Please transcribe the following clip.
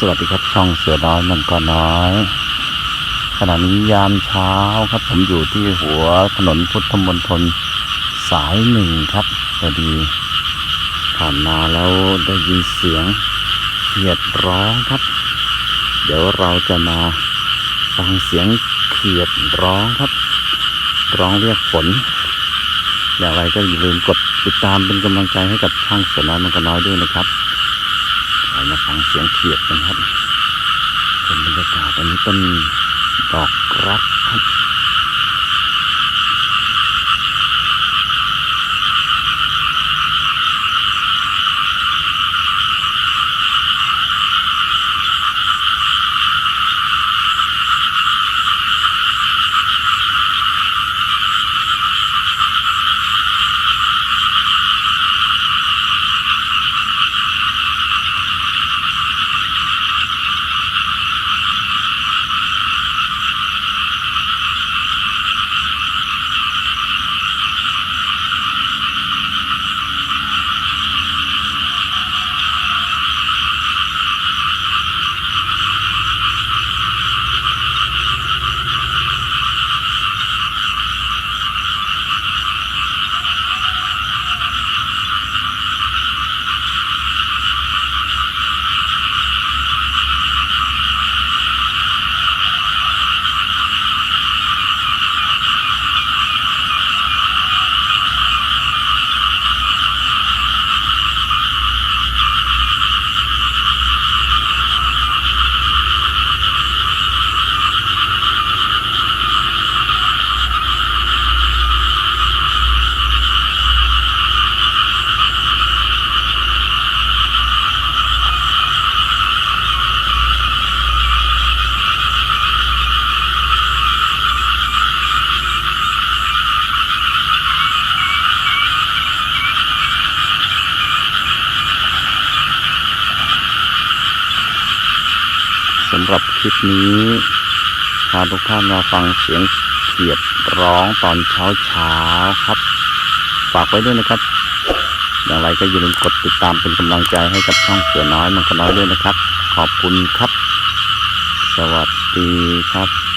สวัสดีครับช่องเสือน้อยมันก็น้อย ขณะนี้ยามเช้าครับ ผมอยู่ที่หัวถนนพุทธมณฑลสายหนึ่งครับพอดีผ่านมาแล้วได้ยินเสียงเขียดร้องครับ เดี๋ยวเราจะมาฟังเสียงเขียดร้องครับ ร้องเรียกฝนอย่างไรก็อย่าลืมกดติดตามเป็นกำลังใจให้กับช่างเสือน้อยมันก็น้อยด้วยนะครับ มาฟังเสียงเขียดกันครับเป็นบรรยากาศตอนนี้ต้นดอกรัก สำหรับคลิปนี้พาทุกท่านมาฟังเสียงเขียดร้องตอนเช้าเช้าๆครับ ฝากไว้ด้วยนะครับ อย่างไรก็อย่าลืมกดติดตามเป็นกำลังใจให้กับช่องเสือน้อยมันก็น้อยด้วยนะครับ ขอบคุณครับ สวัสดีครับ